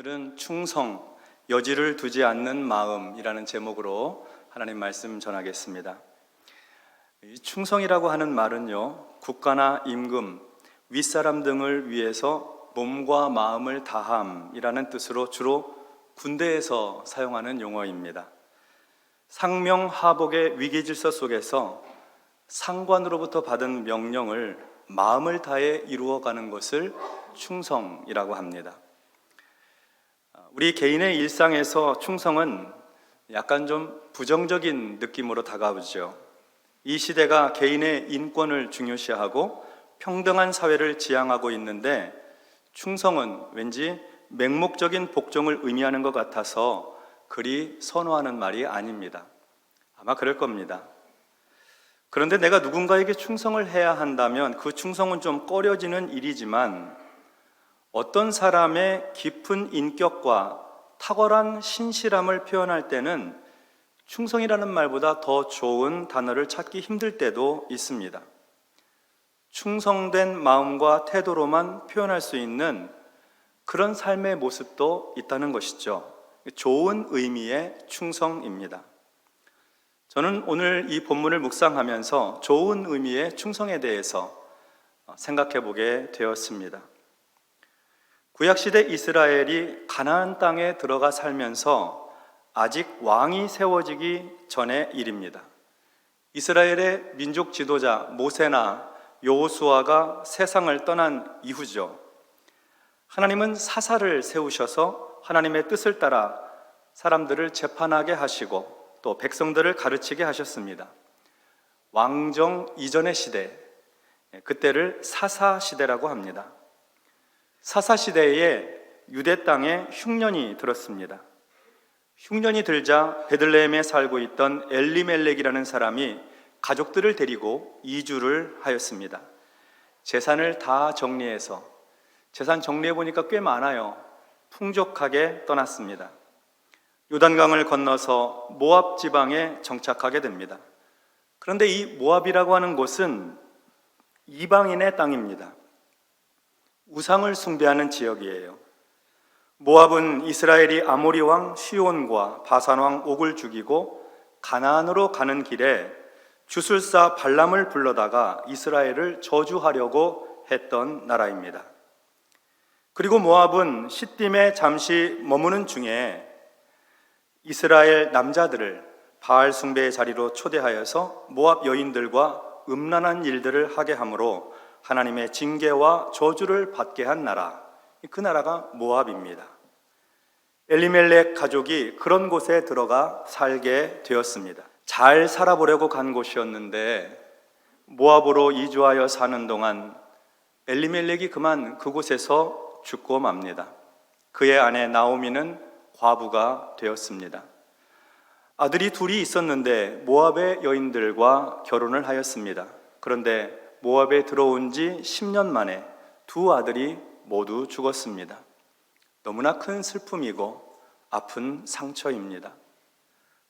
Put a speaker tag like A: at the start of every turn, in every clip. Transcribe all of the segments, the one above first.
A: 오늘은 충성, 여지를 두지 않는 마음이라는 제목으로 하나님 말씀 전하겠습니다. 이 충성이라고 하는 말은요, 국가나 임금, 윗사람 등을 위해서 몸과 마음을 다함이라는 뜻으로 주로 군대에서 사용하는 용어입니다. 상명 하복의 위기 질서 속에서 상관으로부터 받은 명령을 마음을 다해 이루어가는 것을 충성이라고 합니다. 우리 개인의 일상에서 충성은 약간 좀 부정적인 느낌으로 다가오죠. 이 시대가 개인의 인권을 중요시하고 평등한 사회를 지향하고 있는데 충성은 왠지 맹목적인 복종을 의미하는 것 같아서 그리 선호하는 말이 아닙니다. 아마 그럴 겁니다. 그런데 내가 누군가에게 충성을 해야 한다면 그 충성은 좀 꺼려지는 일이지만 어떤 사람의 깊은 인격과 탁월한 신실함을 표현할 때는 충성이라는 말보다 더 좋은 단어를 찾기 힘들 때도 있습니다. 충성된 마음과 태도로만 표현할 수 있는 그런 삶의 모습도 있다는 것이죠. 좋은 의미의 충성입니다. 저는 오늘 이 본문을 묵상하면서 좋은 의미의 충성에 대해서 생각해 보게 되었습니다. 구약시대 이스라엘이 가나안 땅에 들어가 살면서 아직 왕이 세워지기 전의 일입니다. 이스라엘의 민족 지도자 모세나 여호수아가 세상을 떠난 이후죠. 하나님은 사사를 세우셔서 하나님의 뜻을 따라 사람들을 재판하게 하시고 또 백성들을 가르치게 하셨습니다. 왕정 이전의 시대, 그때를 사사 시대라고 합니다. 사사 시대에 유대 땅에 흉년이 들었습니다. 흉년이 들자 베들레헴에 살고 있던 엘리멜렉이라는 사람이 가족들을 데리고 이주를 하였습니다. 재산을 다 정리해서 재산 정리해 보니까 꽤 많아요. 풍족하게 떠났습니다. 요단강을 건너서 모압 지방에 정착하게 됩니다. 그런데 이 모압이라고 하는 곳은 이방인의 땅입니다. 우상을 숭배하는 지역이에요. 모압은 이스라엘이 아모리 왕 시온과 바산 왕 옥을 죽이고 가나안으로 가는 길에 주술사 발람을 불러다가 이스라엘을 저주하려고 했던 나라입니다. 그리고 모압은 시딤에 잠시 머무는 중에 이스라엘 남자들을 바알 숭배의 자리로 초대하여서 모압 여인들과 음란한 일들을 하게 하므로 하나님의 징계와 저주를 받게 한 나라. 그 나라가 모압입니다. 엘리멜렉 가족이 그런 곳에 들어가 살게 되었습니다. 잘 살아보려고 간 곳이었는데 모압으로 이주하여 사는 동안 엘리멜렉이 그만 그곳에서 죽고 맙니다. 그의 아내 나오미는 과부가 되었습니다. 아들이 둘이 있었는데 모압의 여인들과 결혼을 하였습니다. 그런데 모압에 들어온 지 10년 만에 두 아들이 모두 죽었습니다. 너무나 큰 슬픔이고 아픈 상처입니다.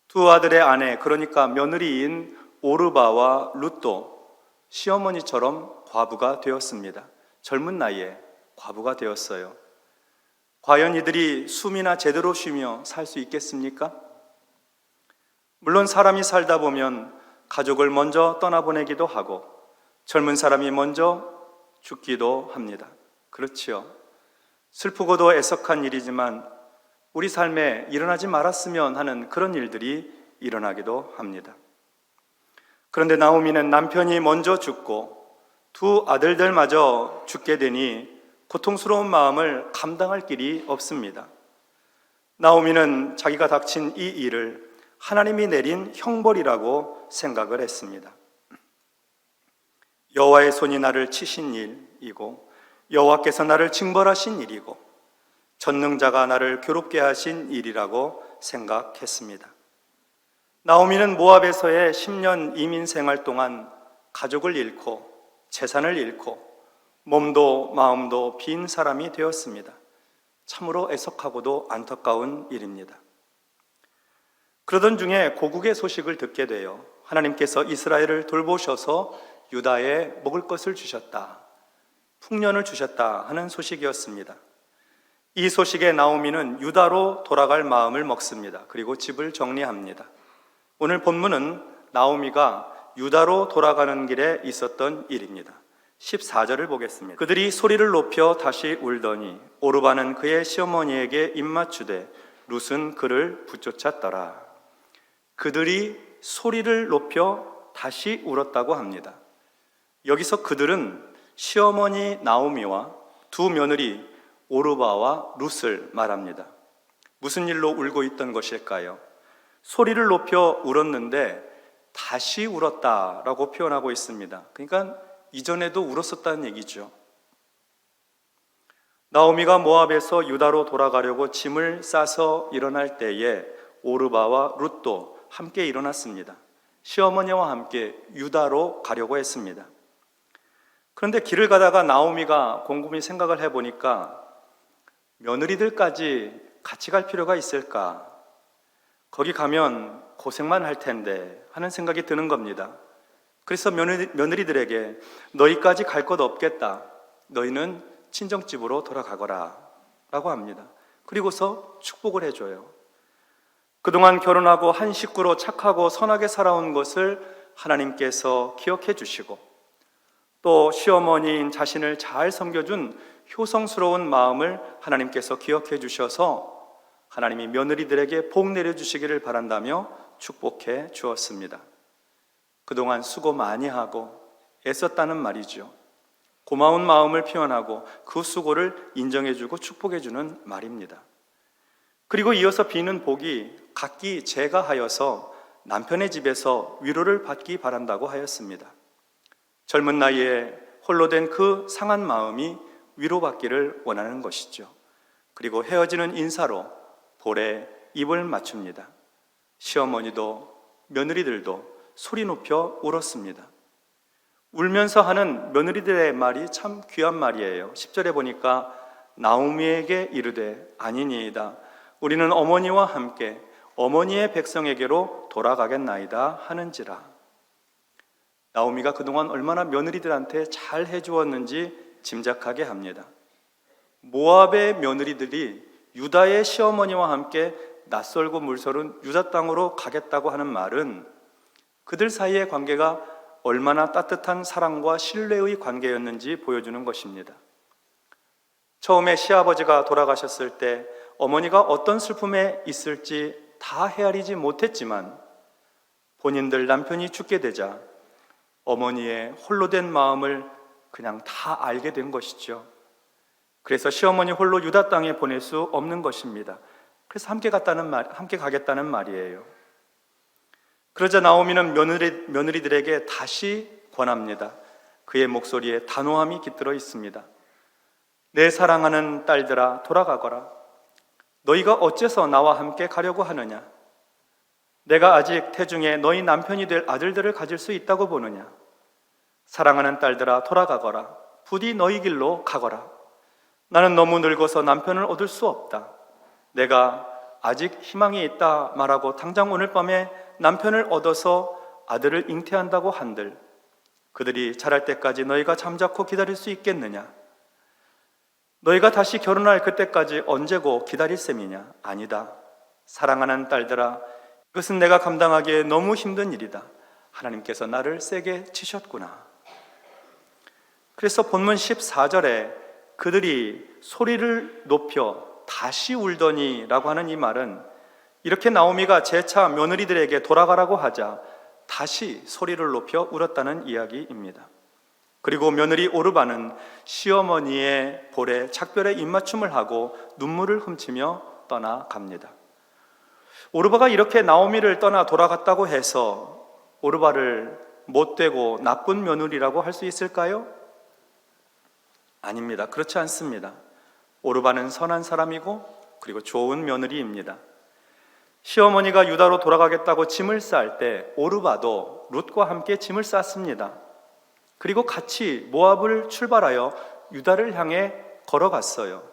A: 두 아들의 아내, 그러니까 며느리인 오르바와 룻도 시어머니처럼 과부가 되었습니다. 젊은 나이에 과부가 되었어요. 과연 이들이 숨이나 제대로 쉬며 살 수 있겠습니까? 물론 사람이 살다 보면 가족을 먼저 떠나보내기도 하고 젊은 사람이 먼저 죽기도 합니다. 그렇지요. 슬프고도 애석한 일이지만 우리 삶에 일어나지 말았으면 하는 그런 일들이 일어나기도 합니다. 그런데 나오미는 남편이 먼저 죽고 두 아들들마저 죽게 되니 고통스러운 마음을 감당할 길이 없습니다. 나오미는 자기가 닥친 이 일을 하나님이 내린 형벌이라고 생각을 했습니다. 여호와의 손이 나를 치신 일이고 여호와께서 나를 징벌하신 일이고 전능자가 나를 괴롭게 하신 일이라고 생각했습니다. 나오미는 모압에서의 10년 이민 생활 동안 가족을 잃고 재산을 잃고 몸도 마음도 빈 사람이 되었습니다. 참으로 애석하고도 안타까운 일입니다. 그러던 중에 고국의 소식을 듣게 돼요. 하나님께서 이스라엘을 돌보셔서 유다에 먹을 것을 주셨다. 풍년을 주셨다 하는 소식이었습니다. 이 소식에 나오미는 유다로 돌아갈 마음을 먹습니다. 그리고 집을 정리합니다. 오늘 본문은 나오미가 유다로 돌아가는 길에 있었던 일입니다. 14절을 보겠습니다. 그들이 소리를 높여 다시 울더니 오르바는 그의 시어머니에게 입맞추되 룻은 그를 붙쫓았더라. 그들이 소리를 높여 다시 울었다고 합니다. 여기서 그들은 시어머니 나오미와 두 며느리 오르바와 룻을 말합니다. 무슨 일로 울고 있던 것일까요? 소리를 높여 울었는데 다시 울었다라고 표현하고 있습니다. 그러니까 이전에도 울었었다는 얘기죠. 나오미가 모압에서 유다로 돌아가려고 짐을 싸서 일어날 때에 오르바와 룻도 함께 일어났습니다. 시어머니와 함께 유다로 가려고 했습니다. 그런데 길을 가다가 나오미가 곰곰이 생각을 해보니까 며느리들까지 같이 갈 필요가 있을까? 거기 가면 고생만 할 텐데 하는 생각이 드는 겁니다. 그래서 며느리, 며느리 들에게 너희까지 갈 것 없겠다. 너희는 친정집으로 돌아가거라. 라고 합니다. 그리고서 축복을 해줘요. 그동안 결혼하고 한 식구로 착하고 선하게 살아온 것을 하나님께서 기억해 주시고 또 시어머니인 자신을 잘 섬겨준 효성스러운 마음을 하나님께서 기억해 주셔서 하나님이 며느리들에게 복 내려주시기를 바란다며 축복해 주었습니다. 그동안 수고 많이 하고 애썼다는 말이죠. 고마운 마음을 표현하고 그 수고를 인정해주고 축복해주는 말입니다. 그리고 이어서 비는 복이 각기 제가 하여서 남편의 집에서 위로를 받기 바란다고 하였습니다. 젊은 나이에 홀로 된 그 상한 마음이 위로받기를 원하는 것이죠. 그리고 헤어지는 인사로 볼에 입을 맞춥니다. 시어머니도 며느리들도 소리 높여 울었습니다. 울면서 하는 며느리들의 말이 참 귀한 말이에요. 10절에 보니까 나오미에게 이르되 아니니이다. 우리는 어머니와 함께 어머니의 백성에게로 돌아가겠나이다 하는지라. 나오미가 그동안 얼마나 며느리들한테 잘 해주었는지 짐작하게 합니다. 모압의 며느리들이 유다의 시어머니와 함께 낯설고 물설은 유다 땅으로 가겠다고 하는 말은 그들 사이의 관계가 얼마나 따뜻한 사랑과 신뢰의 관계였는지 보여주는 것입니다. 처음에 시아버지가 돌아가셨을 때 어머니가 어떤 슬픔에 있을지 다 헤아리지 못했지만 본인들 남편이 죽게 되자 어머니의 홀로 된 마음을 그냥 다 알게 된 것이죠. 그래서 시어머니 홀로 유다 땅에 보낼 수 없는 것입니다. 그래서 함께 갔다는 말, 함께 가겠다는 말이에요. 그러자 나오미는 며느리, 며느리들에게 다시 권합니다. 그의 목소리에 단호함이 깃들어 있습니다. 내 사랑하는 딸들아 돌아가거라. 너희가 어째서 나와 함께 가려고 하느냐? 내가 아직 태중에 너희 남편이 될 아들들을 가질 수 있다고 보느냐? 사랑하는 딸들아 돌아가거라. 부디 너희 길로 가거라. 나는 너무 늙어서 남편을 얻을 수 없다. 내가 아직 희망이 있다 말하고 당장 오늘 밤에 남편을 얻어서 아들을 잉태한다고 한들 그들이 자랄 때까지 너희가 잠자코 기다릴 수 있겠느냐? 너희가 다시 결혼할 그때까지 언제고 기다릴 셈이냐? 아니다. 사랑하는 딸들아, 이것은 내가 감당하기에 너무 힘든 일이다. 하나님께서 나를 세게 치셨구나. 그래서 본문 14절에 그들이 소리를 높여 다시 울더니 라고 하는 이 말은 이렇게 나오미가 재차 며느리들에게 돌아가라고 하자 다시 소리를 높여 울었다는 이야기입니다. 그리고 며느리 오르바는 시어머니의 볼에 작별의 입맞춤을 하고 눈물을 훔치며 떠나갑니다. 오르바가 이렇게 나오미를 떠나 돌아갔다고 해서 오르바를 못되고 나쁜 며느리라고 할 수 있을까요? 아닙니다. 그렇지 않습니다. 오르바는 선한 사람이고 그리고 좋은 며느리입니다. 시어머니가 유다로 돌아가겠다고 짐을 쌀 때 오르바도 룻과 함께 짐을 쌌습니다. 그리고 같이 모압을 출발하여 유다를 향해 걸어갔어요.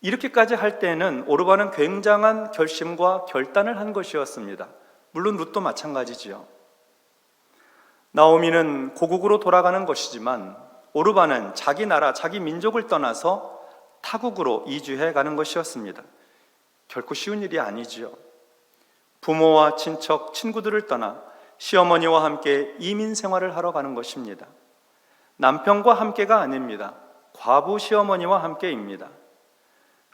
A: 이렇게까지 할 때는 오르바는 굉장한 결심과 결단을 한 것이었습니다. 물론 룻도 마찬가지지요. 나오미는 고국으로 돌아가는 것이지만 오르바는 자기 나라, 자기 민족을 떠나서 타국으로 이주해 가는 것이었습니다. 결코 쉬운 일이 아니지요. 부모와 친척, 친구들을 떠나 시어머니와 함께 이민 생활을 하러 가는 것입니다. 남편과 함께가 아닙니다. 과부 시어머니와 함께입니다.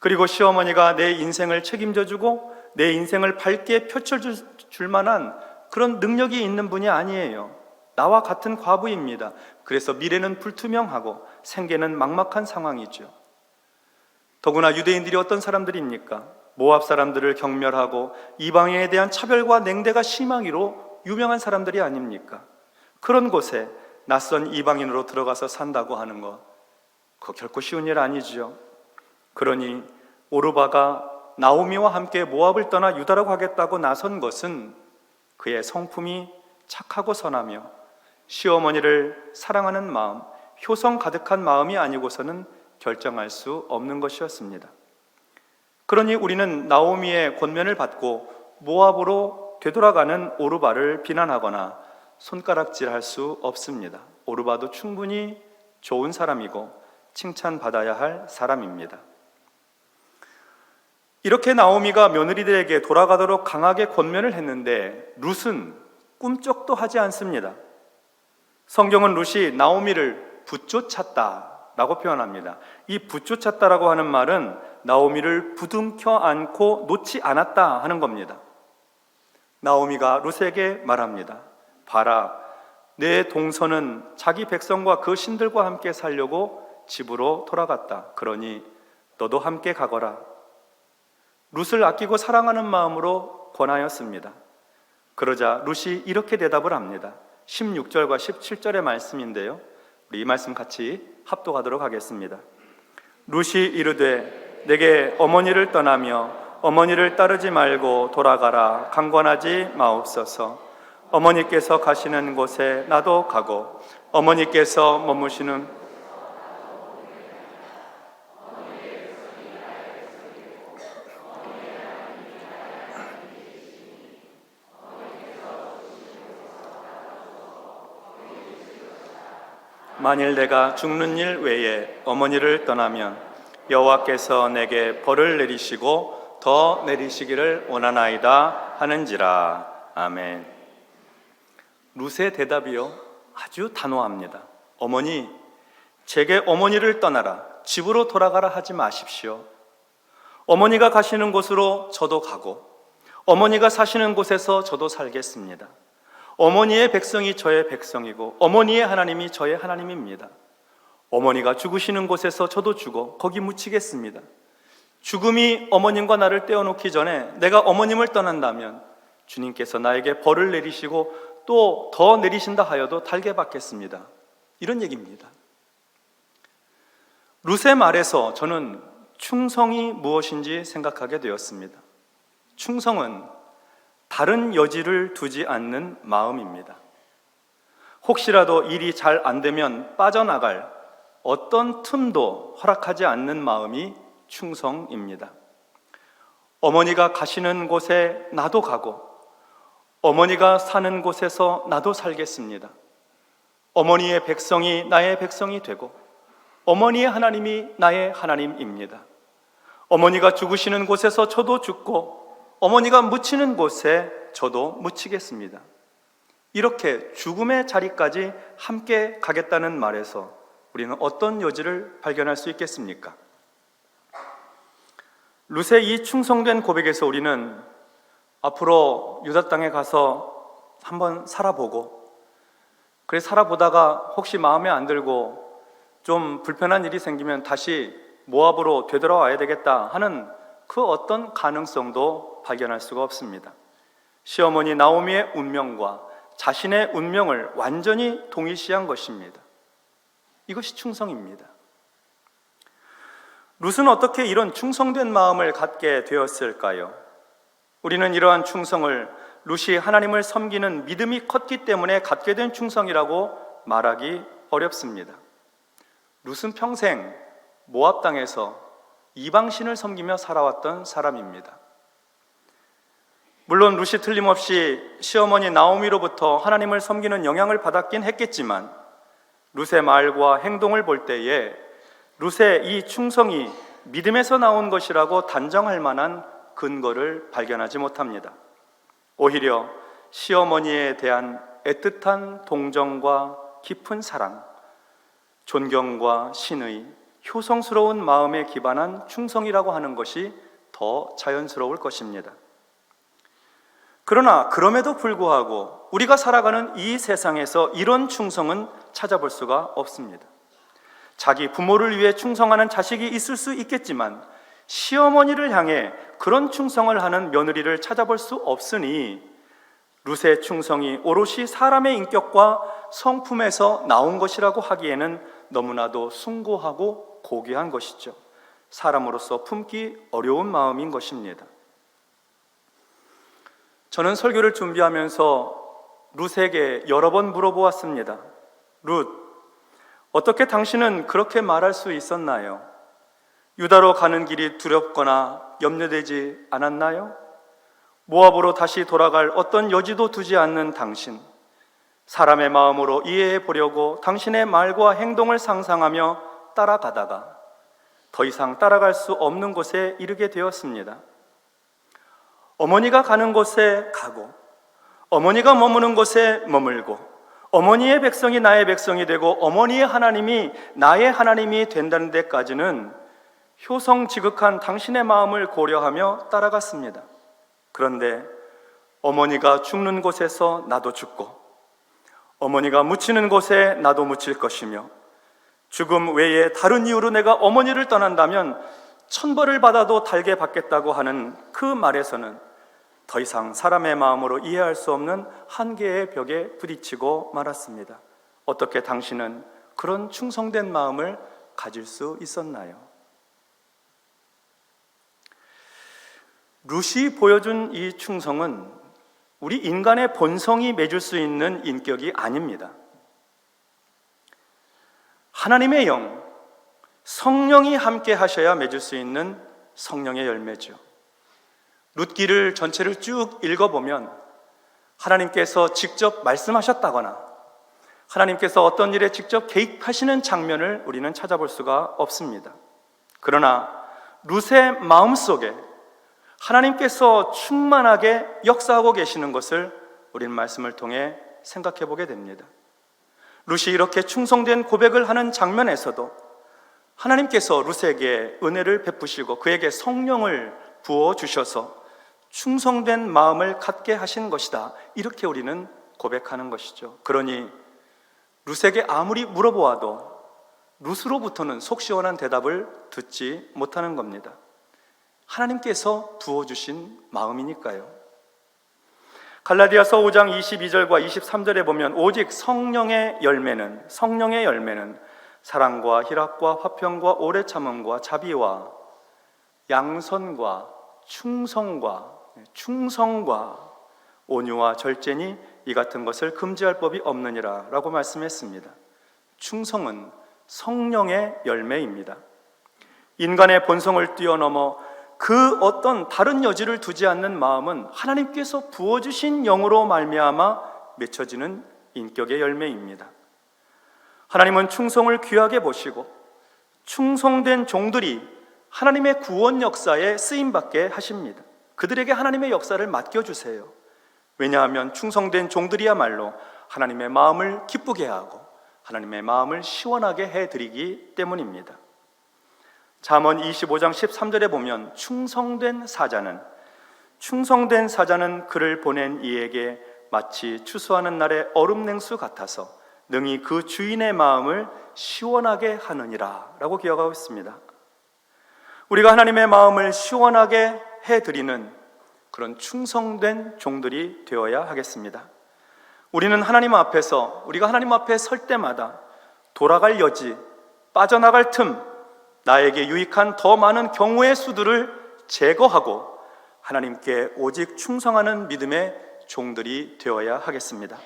A: 그리고 시어머니가 내 인생을 책임져 주고 내 인생을 밝게 펼쳐줄 줄 만한 그런 능력이 있는 분이 아니에요. 나와 같은 과부입니다. 그래서 미래는 불투명하고 생계는 막막한 상황이죠. 더구나 유대인들이 어떤 사람들입니까? 모압 사람들을 경멸하고 이방인에 대한 차별과 냉대가 심하기로 유명한 사람들이 아닙니까? 그런 곳에 낯선 이방인으로 들어가서 산다고 하는 것, 그거 결코 쉬운 일 아니지요. 그러니 오르바가 나오미와 함께 모압을 떠나 유다로 가겠다고 나선 것은 그의 성품이 착하고 선하며 시어머니를 사랑하는 마음, 효성 가득한 마음이 아니고서는 결정할 수 없는 것이었습니다. 그러니 우리는 나오미의 권면을 받고 모압으로 되돌아가는 오르바를 비난하거나 손가락질할 수 없습니다. 오르바도 충분히 좋은 사람이고 칭찬받아야 할 사람입니다. 이렇게 나오미가 며느리들에게 돌아가도록 강하게 권면을 했는데 룻은 꿈쩍도 하지 않습니다. 성경은 룻이 나오미를 붙쫓았다라고 표현합니다. 이 붙쫓았다라고 하는 말은 나오미를 부둥켜 안고 놓지 않았다 하는 겁니다. 나오미가 룻에게 말합니다. 봐라, 내 동서는 자기 백성과 그 신들과 함께 살려고 집으로 돌아갔다. 그러니 너도 함께 가거라. 룻을 아끼고 사랑하는 마음으로 권하였습니다. 그러자 룻이 이렇게 대답을 합니다. 16절과 17절의 말씀인데요. 우리 이 말씀 같이 합독하도록 하겠습니다. 룻이 이르되 내게 어머니를 떠나며 어머니를 따르지 말고 돌아가라 강권하지 마옵소서. 어머니께서 가시는 곳에 나도 가고 어머니께서 머무시는 만일 내가 죽는 일 외에 어머니를 떠나면 여호와께서 내게 벌을 내리시고 더 내리시기를 원하나이다 하는지라 아멘. 룻의 대답이요 아주 단호합니다. 어머니, 제게 어머니를 떠나라 집으로 돌아가라 하지 마십시오. 어머니가 가시는 곳으로 저도 가고 어머니가 사시는 곳에서 저도 살겠습니다. 어머니의 백성이 저의 백성이고 어머니의 하나님이 저의 하나님입니다. 어머니가 죽으시는 곳에서 저도 죽어 거기 묻히겠습니다. 죽음이 어머님과 나를 떼어놓기 전에 내가 어머님을 떠난다면 주님께서 나에게 벌을 내리시고 또 더 내리신다 하여도 달게 받겠습니다. 이런 얘기입니다. 룻의 말에서 저는 충성이 무엇인지 생각하게 되었습니다. 충성은 다른 여지를 두지 않는 마음입니다. 혹시라도 일이 잘 안 되면 빠져나갈 어떤 틈도 허락하지 않는 마음이 충성입니다. 어머니가 가시는 곳에 나도 가고, 어머니가 사는 곳에서 나도 살겠습니다. 어머니의 백성이 나의 백성이 되고, 어머니의 하나님이 나의 하나님입니다. 어머니가 죽으시는 곳에서 저도 죽고, 어머니가 묻히는 곳에 저도 묻히겠습니다. 이렇게 죽음의 자리까지 함께 가겠다는 말에서 우리는 어떤 여지를 발견할 수 있겠습니까? 룻의 이 충성된 고백에서 우리는 앞으로 유다 땅에 가서 한번 살아보고 그래 살아보다가 혹시 마음에 안 들고 좀 불편한 일이 생기면 다시 모압으로 되돌아와야 되겠다 하는 그 어떤 가능성도 발견할 수가 없습니다. 시어머니 나오미의 운명과 자신의 운명을 완전히 동일시한 것입니다. 이것이 충성입니다. 룻은 어떻게 이런 충성된 마음을 갖게 되었을까요? 우리는 이러한 충성을 룻이 하나님을 섬기는 믿음이 컸기 때문에 갖게 된 충성이라고 말하기 어렵습니다. 룻은 평생 모압 땅에서 이방신을 섬기며 살아왔던 사람입니다. 물론 룻이 틀림없이 시어머니 나오미로부터 하나님을 섬기는 영향을 받았긴 했겠지만 룻의 말과 행동을 볼 때에 룻의 이 충성이 믿음에서 나온 것이라고 단정할 만한 근거를 발견하지 못합니다. 오히려 시어머니에 대한 애틋한 동정과 깊은 사랑, 존경과 신의, 효성스러운 마음에 기반한 충성이라고 하는 것이 더 자연스러울 것입니다. 그러나 그럼에도 불구하고 우리가 살아가는 이 세상에서 이런 충성은 찾아볼 수가 없습니다. 자기 부모를 위해 충성하는 자식이 있을 수 있겠지만 시어머니를 향해 그런 충성을 하는 며느리를 찾아볼 수 없으니 룻의 충성이 오롯이 사람의 인격과 성품에서 나온 것이라고 하기에는 너무나도 숭고하고 고귀한 것이죠. 사람으로서 품기 어려운 마음인 것입니다. 저는 설교를 준비하면서 룻에게 여러 번 물어보았습니다. 룻, 어떻게 당신은 그렇게 말할 수 있었나요? 유다로 가는 길이 두렵거나 염려되지 않았나요? 모압으로 다시 돌아갈 어떤 여지도 두지 않는 당신, 사람의 마음으로 이해해 보려고 당신의 말과 행동을 상상하며 따라가다가 더 이상 따라갈 수 없는 곳에 이르게 되었습니다. 어머니가 가는 곳에 가고, 어머니가 머무는 곳에 머물고, 어머니의 백성이 나의 백성이 되고, 어머니의 하나님이 나의 하나님이 된다는 데까지는 효성 지극한 당신의 마음을 고려하며 따라갔습니다. 그런데 어머니가 죽는 곳에서 나도 죽고, 어머니가 묻히는 곳에 나도 묻힐 것이며, 죽음 외에 다른 이유로 내가 어머니를 떠난다면 천벌을 받아도 달게 받겠다고 하는 그 말에서는 더 이상 사람의 마음으로 이해할 수 없는 한계의 벽에 부딪히고 말았습니다. 어떻게 당신은 그런 충성된 마음을 가질 수 있었나요? 루시 보여준 이 충성은 우리 인간의 본성이 맺을 수 있는 인격이 아닙니다. 하나님의 영, 성령이 함께 하셔야 맺을 수 있는 성령의 열매죠. 룻기를 전체를 쭉 읽어보면 하나님께서 직접 말씀하셨다거나 하나님께서 어떤 일에 직접 개입하시는 장면을 우리는 찾아볼 수가 없습니다. 그러나 룻의 마음 속에 하나님께서 충만하게 역사하고 계시는 것을 우리는 말씀을 통해 생각해 보게 됩니다. 룻이 이렇게 충성된 고백을 하는 장면에서도 하나님께서 룻에게 은혜를 베푸시고 그에게 성령을 부어 주셔서 충성된 마음을 갖게 하신 것이다. 이렇게 우리는 고백하는 것이죠. 그러니 룻에게 아무리 물어보아도 룻으로부터는 속 시원한 대답을 듣지 못하는 겁니다. 하나님께서 부어 주신 마음이니까요. 갈라디아서 5장 22절과 23절에 보면 오직 성령의 열매는 성령의 열매는 사랑과 희락과 화평과 오래 참음과 자비와 양선과 충성과 충성과 온유와 절제니 이 같은 것을 금지할 법이 없느니라라고 말씀했습니다. 충성은 성령의 열매입니다. 인간의 본성을 뛰어넘어 그 어떤 다른 여지를 두지 않는 마음은 하나님께서 부어주신 영으로 말미암아 맺혀지는 인격의 열매입니다. 하나님은 충성을 귀하게 보시고 충성된 종들이 하나님의 구원 역사에 쓰임 받게 하십니다. 그들에게 하나님의 역사를 맡겨 주세요. 왜냐하면 충성된 종들이야말로 하나님의 마음을 기쁘게 하고 하나님의 마음을 시원하게 해 드리기 때문입니다. 잠언 25장 13절에 보면 충성된 사자는 충성된 사자는 그를 보낸 이에게 마치 추수하는 날의 얼음 냉수 같아서 능히 그 주인의 마음을 시원하게 하느니라라고 기억하고 있습니다. 우리가 하나님의 마음을 시원하게 해 드리는 그런 충성된 종들이 되어야 하겠습니다. 우리는 하나님 앞에서 우리가 하나님 앞에 설 때마다 돌아갈 여지, 빠져나갈 틈, 나에게 유익한 더 많은 경우의 수들을 제거하고 하나님께 오직 충성하는 믿음의 종들이 되어야 하겠습니다.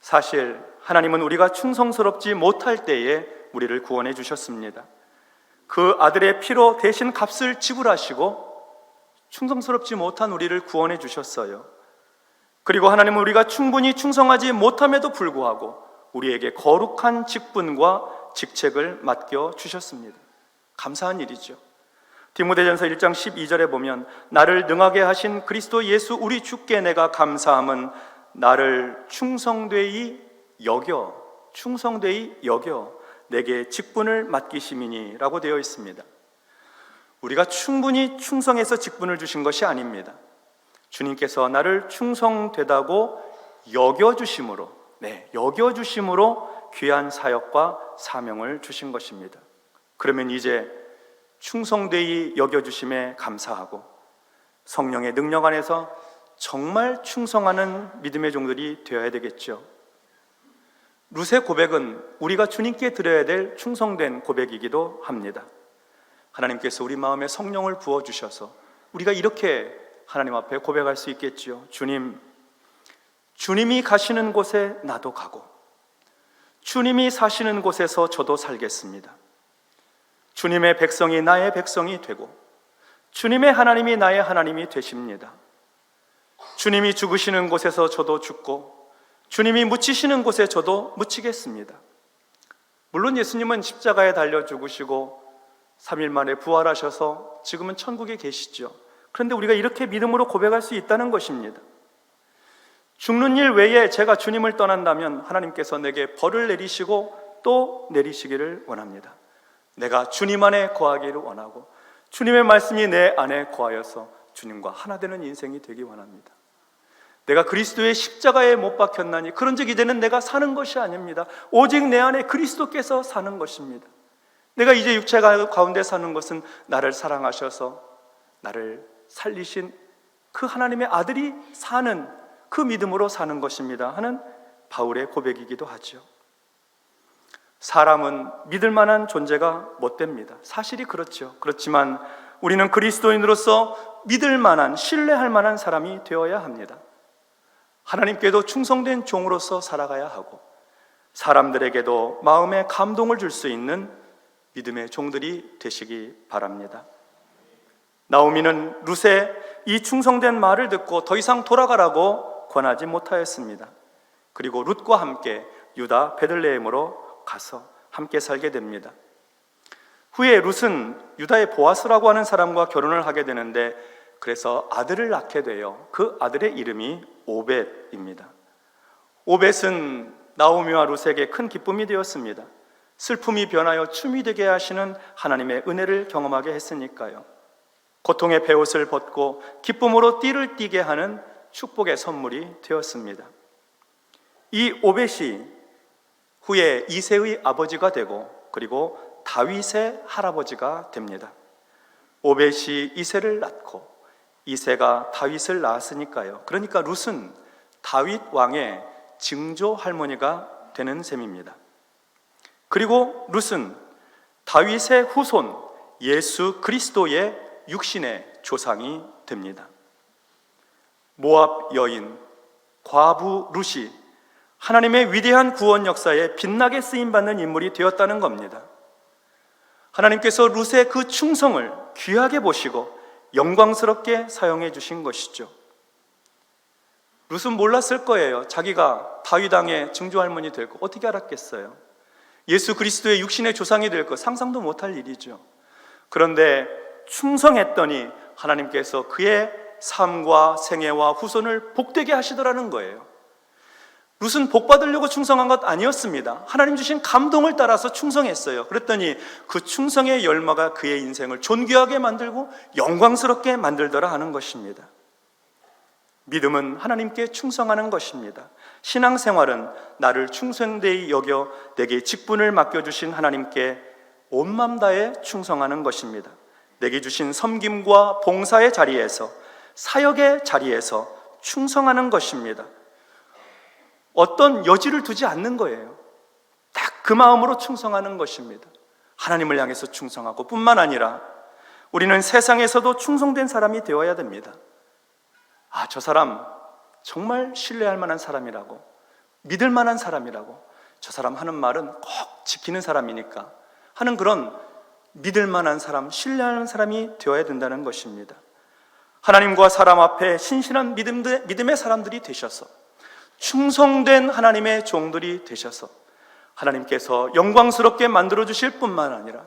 A: 사실 하나님은 우리가 충성스럽지 못할 때에 우리를 구원해 주셨습니다. 그 아들의 피로 대신 값을 지불하시고 충성스럽지 못한 우리를 구원해 주셨어요. 그리고 하나님은 우리가 충분히 충성하지 못함에도 불구하고 우리에게 거룩한 직분과 직책을 맡겨 주셨습니다. 감사한 일이죠. 디모데전서 1장 12절에 보면 나를 능하게 하신 그리스도 예수 우리 주께 내가 감사함은 나를 충성되이 여겨 충성되이 여겨 내게 직분을 맡기심이니라고 되어 있습니다. 우리가 충분히 충성해서 직분을 주신 것이 아닙니다. 주님께서 나를 충성되다고 여겨 주심으로 네, 여겨 주심으로 귀한 사역과 사명을 주신 것입니다. 그러면 이제 충성되이 여겨 주심에 감사하고 성령의 능력 안에서 정말 충성하는 믿음의 종들이 되어야 되겠죠. 룻의 고백은 우리가 주님께 드려야 될 충성된 고백이기도 합니다. 하나님께서 우리 마음에 성령을 부어 주셔서 우리가 이렇게 하나님 앞에 고백할 수 있겠지요. 주님, 주님이 가시는 곳에 나도 가고, 주님이 사시는 곳에서 저도 살겠습니다. 주님의 백성이 나의 백성이 되고, 주님의 하나님이 나의 하나님이 되십니다. 주님이 죽으시는 곳에서 저도 죽고, 주님이 묻히시는 곳에 저도 묻히겠습니다. 물론 예수님은 십자가에 달려 죽으시고 3일 만에 부활하셔서 지금은 천국에 계시죠. 그런데 우리가 이렇게 믿음으로 고백할 수 있다는 것입니다. 죽는 일 외에 제가 주님을 떠난다면 하나님께서 내게 벌을 내리시고 또 내리시기를 원합니다. 내가 주님 안에 거하기를 원하고 주님의 말씀이 내 안에 거하여서 주님과 하나 되는 인생이 되기 원합니다. 내가 그리스도의 십자가에 못 박혔나니 그런 적 이제는 내가 사는 것이 아닙니다. 오직 내 안에 그리스도께서 사는 것입니다. 내가 이제 육체 가운데 사는 것은 나를 사랑하셔서 나를 살리신 그 하나님의 아들이 사는 그 믿음으로 사는 것입니다. 하는 바울의 고백이기도 하죠. 사람은 믿을 만한 존재가 못 됩니다. 사실이 그렇죠. 그렇지만 우리는 그리스도인으로서 믿을 만한, 신뢰할 만한 사람이 되어야 합니다. 하나님께도 충성된 종으로서 살아가야 하고 사람들에게도 마음에 감동을 줄 수 있는 믿음의 종들이 되시기 바랍니다. 나오미는 룻의 이 충성된 말을 듣고 더 이상 돌아가라고 권하지 못하였습니다. 그리고 룻과 함께 유다 베들레헴으로 가서 함께 살게 됩니다. 후에 룻은 유다의 보아스라고 하는 사람과 결혼을 하게 되는데 그래서 아들을 낳게 돼요. 그 아들의 이름이 오벳입니다. 오벳은 나오미와 룻에게 큰 기쁨이 되었습니다. 슬픔이 변하여 춤이 되게 하시는 하나님의 은혜를 경험하게 했으니까요. 고통의 베옷을 벗고 기쁨으로 띠를 띠게 하는 축복의 선물이 되었습니다. 이 오벳이 후에 이세의 아버지가 되고 그리고 다윗의 할아버지가 됩니다. 오벳이 이세를 낳고 이세가 다윗을 낳았으니까요. 그러니까 룻은 다윗 왕의 증조 할머니가 되는 셈입니다. 그리고 룻은 다윗의 후손 예수 그리스도의 육신의 조상이 됩니다. 모압 여인 과부 룻이 하나님의 위대한 구원 역사에 빛나게 쓰임 받는 인물이 되었다는 겁니다. 하나님께서 룻의 그 충성을 귀하게 보시고 영광스럽게 사용해 주신 것이죠. 룻은 몰랐을 거예요. 자기가 다윗 왕의 증조 할머니 될 거 어떻게 알았겠어요? 예수 그리스도의 육신의 조상이 될것 상상도 못할 일이죠. 그런데 충성했더니 하나님께서 그의 삶과 생애와 후손을 복되게 하시더라는 거예요. 룻은 복 받으려고 충성한 것 아니었습니다. 하나님 주신 감동을 따라서 충성했어요. 그랬더니 그 충성의 열마가 그의 인생을 존귀하게 만들고 영광스럽게 만들더라 하는 것입니다. 믿음은 하나님께 충성하는 것입니다. 신앙생활은 나를 충성되이 여겨 내게 직분을 맡겨주신 하나님께 온 맘 다해 충성하는 것입니다. 내게 주신 섬김과 봉사의 자리에서 사역의 자리에서 충성하는 것입니다. 어떤 여지를 두지 않는 거예요. 딱 그 마음으로 충성하는 것입니다. 하나님을 향해서 충성하고 뿐만 아니라 우리는 세상에서도 충성된 사람이 되어야 됩니다. 아, 저 사람 정말 신뢰할 만한 사람이라고, 믿을 만한 사람이라고, 저 사람 하는 말은 꼭 지키는 사람이니까 하는 그런 믿을 만한 사람, 신뢰하는 사람이 되어야 된다는 것입니다. 하나님과 사람 앞에 신실한 믿음의 사람들이 되셔서 충성된 하나님의 종들이 되셔서 하나님께서 영광스럽게 만들어 주실 뿐만 아니라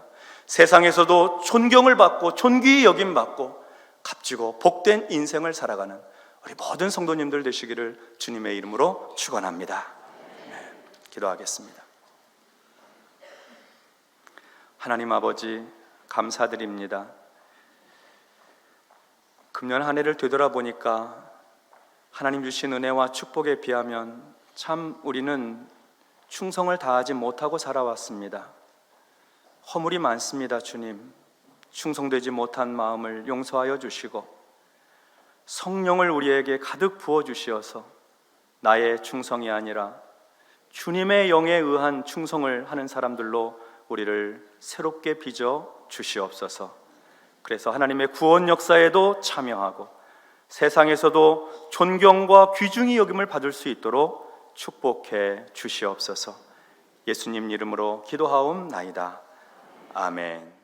A: 세상에서도 존경을 받고 존귀히 여김 받고 값지고 복된 인생을 살아가는 우리 모든 성도님들 되시기를 주님의 이름으로 축원합니다. 네, 기도하겠습니다. 하나님 아버지 감사드립니다. 금년 한 해를 되돌아보니까 하나님 주신 은혜와 축복에 비하면 참 우리는 충성을 다하지 못하고 살아왔습니다. 허물이 많습니다, 주님. 충성되지 못한 마음을 용서하여 주시고 성령을 우리에게 가득 부어 주시어서 나의 충성이 아니라 주님의 영에 의한 충성을 하는 사람들로 우리를 새롭게 빚어 주시옵소서. 그래서 하나님의 구원 역사에도 참여하고 세상에서도 존경과 귀중히 여김을 받을 수 있도록 축복해 주시옵소서. 예수님 이름으로 기도하옵나이다. 아멘.